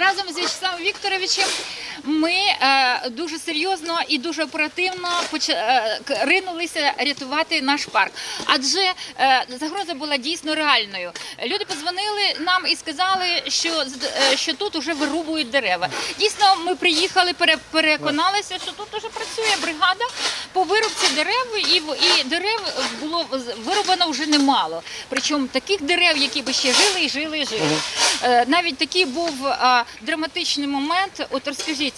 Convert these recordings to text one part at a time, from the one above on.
разом з В'ячеславом Вікторовичем ми е, дуже серйозно і дуже оперативно е, ринулися рятувати наш парк. Адже е, загроза була дійсно реальною. Люди подзвонили нам і сказали, що, що тут вже вирубують дерева. Дійсно, ми приїхали, переконалися, що тут вже працює бригада по вирубці дерев, і, і дерев було вирубано вже немало. Причому таких дерев, які би ще жили і жили і жили. Навіть такий був драматичний момент. От розкажіть,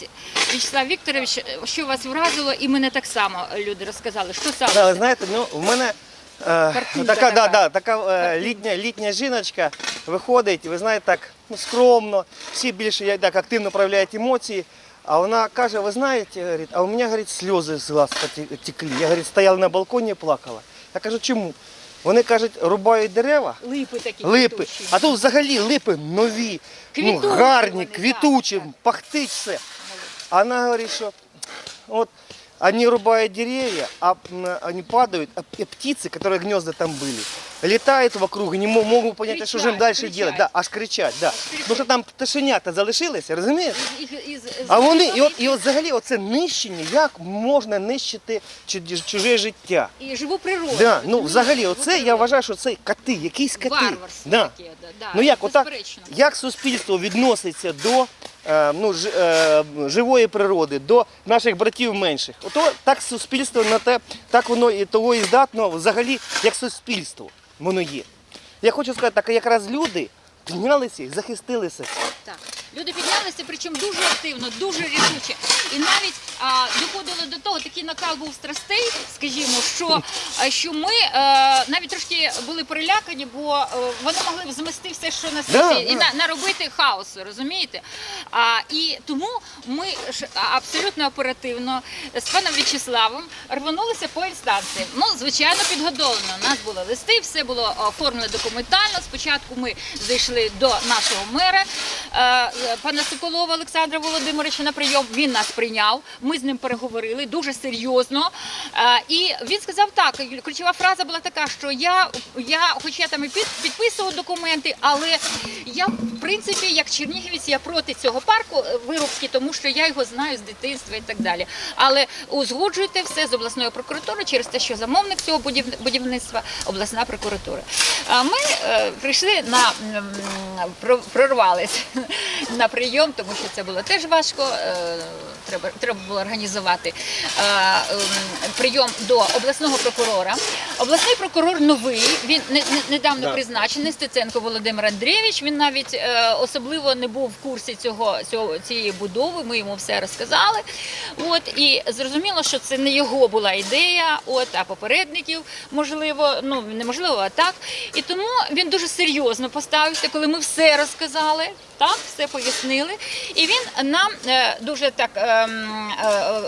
Вячеслав Вікторович, що вас вразило, і мене так само люди розказали. Що саме? Да, ви знаєте, ну в мене е, Картинка така, да, да, така е, літня, літня жіночка виходить, ви знаєте, так ну, скромно, всі більше так активно проявляють емоції. А вона каже, ви знаєте, говорить, а у мене говорить, сльози з глаз текли. Я говорить, стояла на балконі і плакала. Я кажу, чому? Вони кажуть, рубають дерева, Липи такі липи. квітучі. А тут взагалі липи нові, ну, гарні, вони, так, квітучі, так. пахтить все. А Она говорит, что вот они рубают деревья, а м, они падают, а п- птицы, которые гнезда там были, летают вокруг и не мо- могут понять, что же им Кричать, дальше кричать. делать. Да, аж кричать, да. Тому що там пташенята залишилися, розумієш? Із- із- із- А вони, і от, і от взагалі оце нищення, як можна нищити чу- чуже життя? і живу природу. Да, ну Живу взагалі, оце я природу. вважаю, що це коти, якісь коти. Варварство Да. таке, да, да, Ну як, отак, безперечно. як суспільство відноситься до е, ну, ж, е, живої природи, до наших братів менших? Ото так суспільство на те, так воно і того і здатно взагалі як суспільство воно є. Я хочу сказати, так якраз люди піднялися і захистилися. Так. Люди піднялися, причому дуже активно, дуже рішуче. І навіть а, доходило до того, такий накал був страстей, скажімо, що, що ми е, навіть трошки були перелякані, бо е, вони могли б змести все, що на світі, Да, і да. на, наробити хаосу, розумієте? А, і тому ми абсолютно оперативно з паном В'ячеславом рванулися по інстанціям. Ну, звичайно, підготовлено. У нас були листи, все було оформлено документально. Спочатку ми зайшли до нашого мера, е, пана Соколова Олександра Володимировича на прийом. Він нас прийняв. Ми з ним переговорили дуже серйозно. Е, І він сказав так: ключова фраза була така, що я, я хоч я там і під, підписував документи, але я в принципі, як чернігівець, я проти цього парку е, вирубки, тому що я його знаю з дитинства і так далі. Але узгоджуйте все з обласною прокуратурою через те, що замовник цього будів- будівництва обласна прокуратура. А ми е, прийшли на прорвались на прийом, тому що це було теж важко. Треба треба було організувати е, ем, прийом до обласного прокурора. Обласний прокурор новий. Він не, не- недавно Да. призначений Стеценко Володимир Андрійович. Він навіть е, особливо не був в курсі цього, цього цієї будови. Ми йому все розказали. От і зрозуміло, що це не його була ідея, от а попередників, можливо, ну неможливо, а так. І тому він дуже серйозно поставився, коли ми все розказали, так все пояснили. І він нам е, дуже так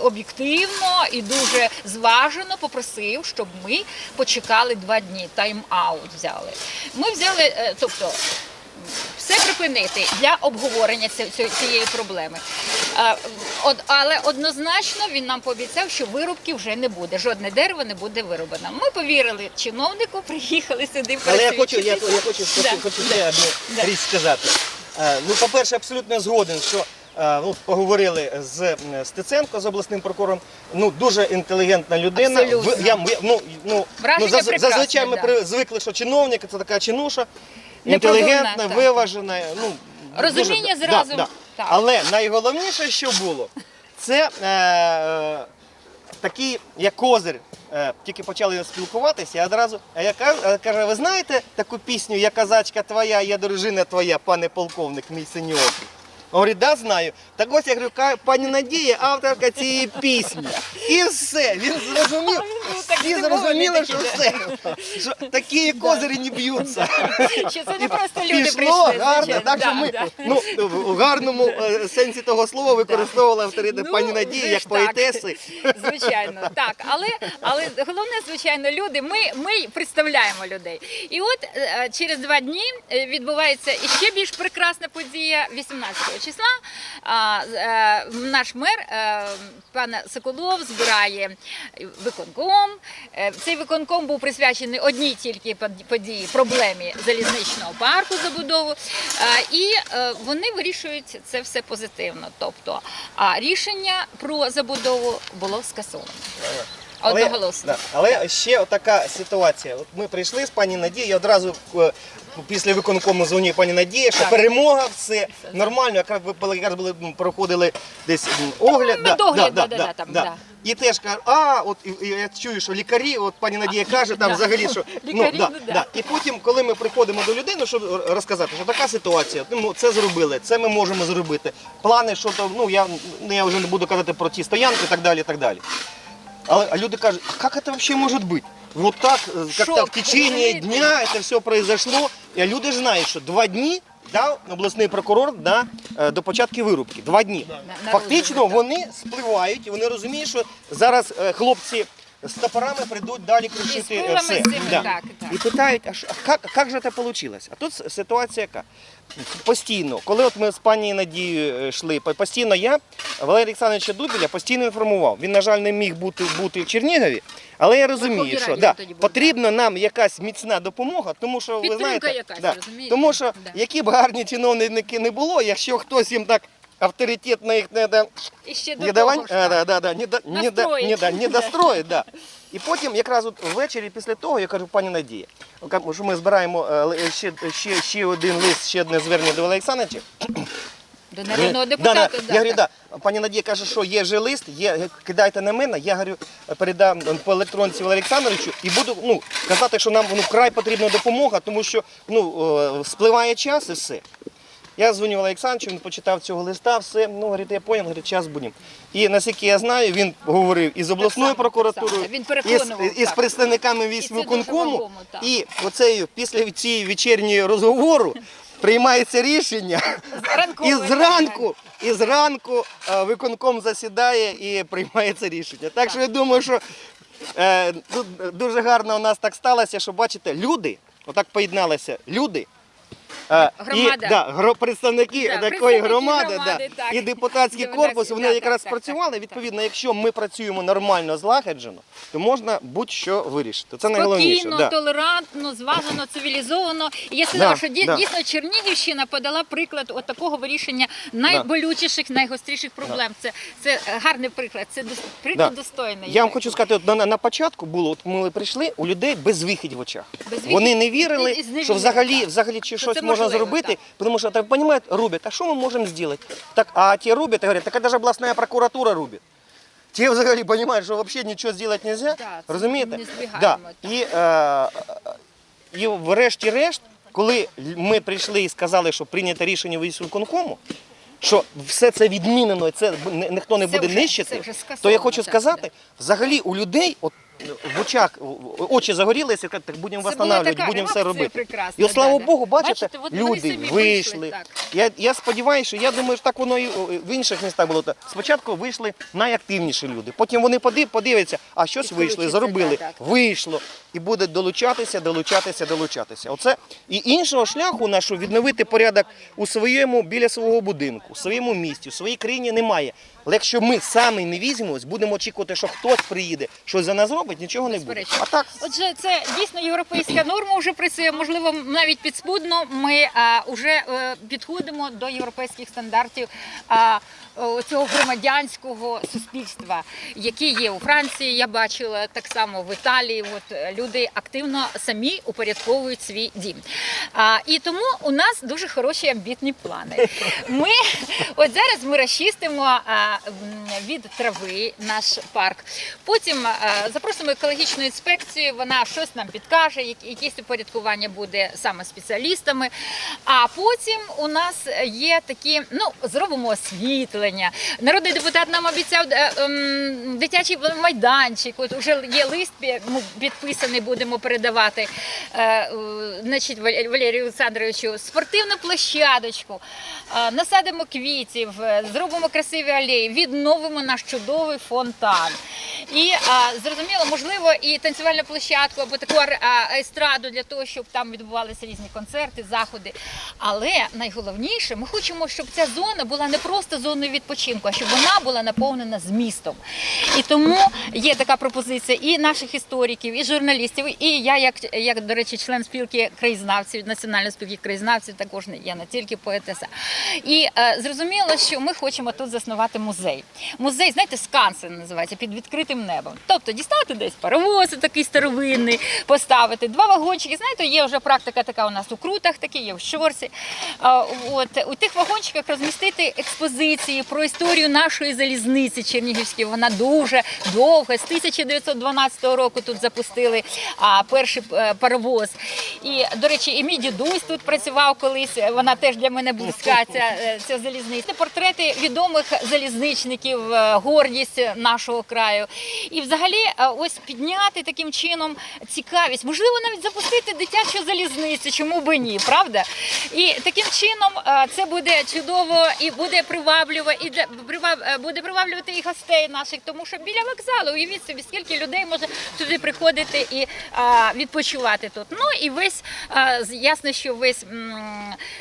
об'єктивно і дуже зважено попросив, щоб ми почекали два дні. Тайм-аут взяли. Ми взяли, е, тобто все припинити для обговорення ці- ці- цієї проблеми. Е, Але однозначно він нам пообіцяв, що вирубки вже не буде. Жодне дерево не буде вирубано. Ми повірили чиновнику, приїхали сюди. Але я хочу, я, я хочу, Да. хочу, ще одну Да. річ сказати. Е, Ну, по-перше, абсолютно згоден, що е, ну, поговорили з Стеценко, з обласним прокурором. Ну, дуже інтелігентна людина. Абсолютно. В- я, ну, ну, Враження ну, заз- прекрасне, зазвичай ми да. при- звикли, що чиновник це така чинуша, Непродумана, інтелігентна, так. виважена. Ну, Розуміння дуже- зразу, так. Але найголовніше, що було, це е, е, такий як козир. Е, Тільки почали спілкуватися, я одразу а я кажу, а каже, ви знаєте таку пісню Я казачка твоя, я дружина твоя, пане полковник, мій синьоокий? Говорить, да, знаю. Так ось я говорю, пані Надія, авторка цієї пісні. І все. Він зрозумів. Всі зрозуміли, що все. Що такі козирі не б'ються. Що це не просто люди Пішло прийшли. гарно, так що ми ну, в гарному е, сенсі того слова використовували авторитет Ну, пані Надії як ж так. поетеси. Звичайно, так. Але, але головне, звичайно, люди, ми, ми представляємо людей. І от е, через два дні е, відбувається іще більш прекрасна подія 18 числа. А, е, Наш мер, е, пан Соколов, збирає виконком, цей виконком був присвячений одній тільки под- події, проблемі залізничного парку забудову. Е, І е, вони вирішують це все позитивно. Тобто, а рішення про забудову було скасовано. Одноголосно. да, але ще така ситуація. От ми прийшли з пані Надією, я одразу е, після виконкому дзвоню пані Надії, що Так. перемога, все нормально. Якраз ви були- якраз були м, проходили десь м, огляд. Ну, догляд, да, да, да, там, да. І теж кажуть, а от і, і я чую, що лікарі, от пані Надія каже, там взагалі, що Лікарі, да, ну, да. да. І потім, коли ми приходимо до людини, щоб р- розказати, що така ситуація, ну, це зробили, це ми можемо зробити. Плани, що там, ну я, ну, я вже не буду казати про ті стоянки і так далі. і так далі. Але а люди кажуть, а як це взагалі може бути? Вот так, э, как-то в течение дня это все произошло. І люди ж знають, що два дні дав обласний прокурор на, е, до початку вирубки. Два дні. Фактично вони спливають і вони розуміють, що зараз е, хлопці з топорами прийдуть далі крушити І з е, все. цими, Да. так, так. І питають, а, що- а як, як же це вийшло? А тут с- ситуація яка? Постійно, коли от ми з пані Надією е, йшли, по- постійно я Валерія Олександровича Дубіля постійно інформував. Він, на жаль, не міг бути, бути в Чернігові, але я розумію, Верховній що Раді да, тоді був, потрібна нам якась міцна допомога, тому що ви Підтримка знаєте, якась, да, розумієте? тому що Да. які б гарні чиновники не було, якщо хтось їм так авторитетно їх не да, І ще до не, того а, да, да, да, не, до- не, до- Настроїть. не, да, не достроїть, да. І потім якраз от ввечері після того я кажу, пані Надія, що ми збираємо е, ли- ще, ще, ще один лист, ще одне звернення до Олександровича. До народного Да, депутата. да. да, Я говорю, да. Пані Надія каже, що є же лист, є, кидайте на мене, я говорю, передам по електронці Валерію Олександровичу і буду ну, казати, що нам ну, вкрай потрібна допомога, тому що ну, е, спливає час і все. Я дзвоню Валерію Олександровичу, він почитав цього листа, все, ну, говорить, я понял, говорить, час будемо. І наскільки я знаю, він говорив із обласною само, так прокуратурою, само. Він із, переконував, із так. представниками І вагомо, так. і оцею, після цієї вечірньої розговору приймається рішення. І зранку, і зранку е, виконком засідає і приймається рішення. Так що я думаю, що е, тут дуже гарно у нас так сталося, що бачите, люди, отак поєдналися люди. Е, Громада. І, да, гро- представники Да, такої представники громади, громади, да, так. і депутатський Депутатський, корпус, вони да, якраз так, працювали. так, Відповідно, якщо ми працюємо нормально, злагоджено, то можна будь-що вирішити. Це найголовніше. Спокійно, Да. толерантно, зважено, цивілізовано. І я сказала, Да, що да. дійсно Чернігівщина подала приклад от такого вирішення найболючіших, найгостріших проблем. Це, це гарний приклад, це дос- приклад Да. достойний. Я вам хочу сказати, от на, на початку було, от ми прийшли, у людей безвихідь в очах. Безвихідь. Вони не вірили, І- і зневірили, що взагалі, так. взагалі чи Що щось це можна можливо, зробити, тому що так розуміють, роблять, а що ми можемо зробити? Так, а ті роблять і говорять, так це ж обласна прокуратура робить. Ті взагалі розуміють, що взагалі нічого зробити не можна. Да, Розумієте? Да. І, е, і врешті-решт, коли ми прийшли і сказали, що прийнято рішення військовиконкому, що все це відмінено, і це ніхто не буде нищити, то я хочу сказати, взагалі у людей от, в очах очі загорілися, так будемо Це була восстанавливати, така будемо все реакція робити. прекрасна, І от, слава да, да. Богу, бачите, Бачите, от вони люди самі вийшли. вийшли, так. Я, я сподіваюся, що я думаю, що так воно і в інших містах було. Так. Спочатку вийшли найактивніші люди. Потім вони подив- подивляться, а щось і Підключиться, заробили. так, так. Вийшло. І буде долучатися, долучатися, долучатися. Оце і іншого шляху нашу відновити порядок у своєму біля свого будинку, у своєму місті, у своїй країні немає. Але якщо ми самі не візьмемось, будемо очікувати, що хтось приїде, щось за нас зробить, нічого не буде. А так Отже, це дійсно європейська норма вже працює. Можливо, навіть підспудно ми вже е, підходимо до європейських стандартів а, о, цього громадянського суспільства, які є у Франції. Я бачила так само в Італії. От е, люди активно самі упорядковують свій дім. А, і тому у нас дуже хороші амбітні плани. Ми от зараз ми розчистимо від трави наш парк. Потім а, запросимо екологічну інспекцію. Вона щось нам підкаже, як- якесь упорядкування буде саме спеціалістами. А потім у нас є такі, ну зробимо освітлення. Народний депутат нам обіцяв е, ем, дитячий майданчик. От вже є лист пі- підписаний, будемо передавати. Е, значить, Валерію Олександровичу, спортивну площадочку, е, насадимо квітів, зробимо красиві алеї, відновимо наш чудовий фонтан. І е, зрозуміло, можливо, і танцювальну площадку або таку естраду для того, щоб там відбувалися різні концерти, заходи. Але найголовніше, ми хочемо, щоб ця зона була не просто зоною відпочинку, а щоб вона була наповнена змістом. І тому є така пропозиція і наших істориків, і журналістів, і я, як, як до речі, член спілки краєзнавців, національної спілки краєзнавців, також я не тільки поетеса. І е, зрозуміло, що ми хочемо тут заснувати музей. Музей, знаєте, скансен називається під відкритим небом. Тобто дістати десь паровоз такий старовинний, поставити два вагончики. Знаєте, є вже практика така у нас у крутах, такі є в щорсі. От у тих вагончиках розмістити експозиції про історію нашої залізниці Чернігівської. Вона дуже довга. З 1912 року тут запустили а, перший е, паровоз. І, до речі, і мій дідусь тут працював колись. Вона теж для мене близька, ця, е, ця залізниця. Портрети відомих залізничників, е, гордість нашого краю. І взагалі, ось підняти таким чином цікавість, можливо, навіть запустити дитячу залізницю, чому би ні, правда? І таким чином е, це буде чудово і буде привабливо, і для е, буде приваблювати і гостей наших, тому що біля вокзалу, уявіть собі, скільки людей може туди приходити і відпочивати тут. Ну і весь ясно, що весь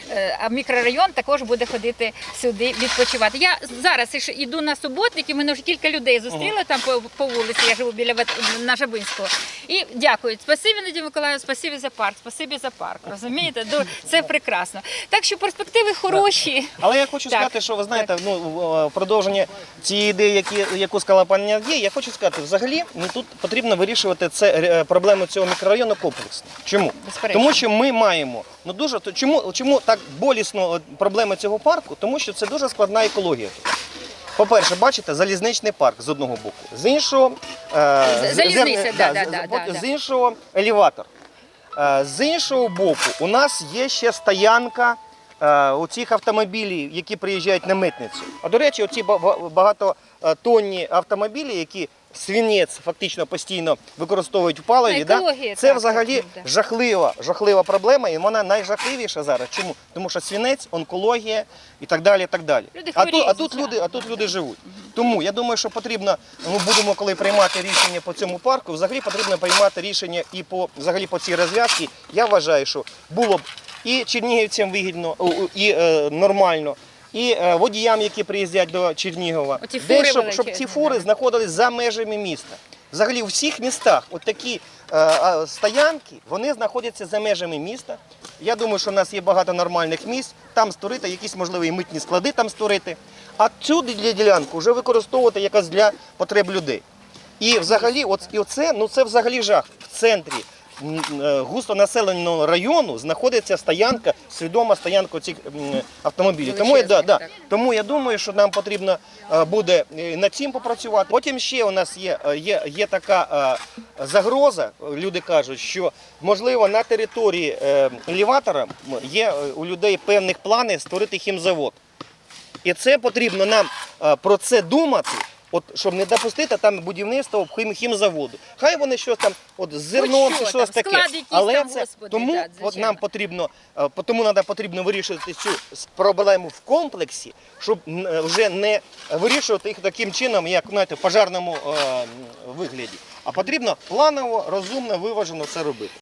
е, мікрорайон також буде ходити сюди відпочивати. Я зараз іду на суботник, і мене вже кілька людей зустріли там по, по вулиці. Я живу біля на Жабинського. І дякують. Спасибі Надія Миколаївна, спасибі за парк, спасибі за парк. Розумієте? Це прекрасно. Так що перспективи хороші. Але я хочу Так, сказати, що ви знаєте, ну в- в продовження цієї ідеї, які, яку сказала пані є, я хочу сказати, взагалі ну, тут потрібно вирішувати це е, проблему цього мікрорайону комплексно. Чому? Безперечно. Тому що ми маємо ну дуже то чому, чому так болісно проблема цього парку? Тому що це дуже складна екологія. тут. По-перше, бачите, залізничний парк з одного боку, з іншого е, залізниця, з- да, да, да, з- да, да, з іншого елеватор. Е, З іншого боку, у нас є ще стоянка у цих автомобілів, які приїжджають на митницю. А до речі, оці ба- ба- багатотонні автомобілі, які свинець фактично постійно використовують в паливі, Ну, да? це так, взагалі так, жахлива, жахлива проблема, і вона найжахливіша зараз. Чому? Тому що свинець, онкологія і так далі. І так далі. Люди а, тут, а, тут люди, а тут люди живуть. Тому я думаю, що потрібно, ми будемо коли приймати рішення по цьому парку, взагалі потрібно приймати рішення і по взагалі по цій розв'язці. Я вважаю, що було б і чернігівцям вигідно, і е, нормально. І е, водіям, які приїздять до Чернігова, Оті фури щоб, щоб ці фури знаходились за межами міста. Взагалі у всіх містах от такі е, стоянки, вони знаходяться за межами міста. Я думаю, що в нас є багато нормальних місць, там створити якісь можливі митні склади там створити. А цю ділянку вже використовувати якось для потреб людей. І взагалі, от, і оце, ну це взагалі жах. В центрі густонаселеного району знаходиться стоянка, свідома стоянка цих автомобілів. Тому я, да, да, тому я думаю, що нам потрібно е, буде е, над цим попрацювати. Потім ще у нас є, е, є, є така е, загроза. Люди кажуть, що можливо на території е, елеватора є е, у людей певних плани створити хімзавод. І це потрібно нам е, про це думати. От щоб не допустити там будівництво хім- хімзаводу. Хай вони щось там, от з зерном що чи там, щось таке. Але там, це тому да, от нам потрібно, е, тому треба потрібно вирішити цю проблему в комплексі, щоб е, вже не вирішувати їх таким чином, як знаєте, в пожарному е, вигляді. А потрібно планово, розумно, виважено це робити.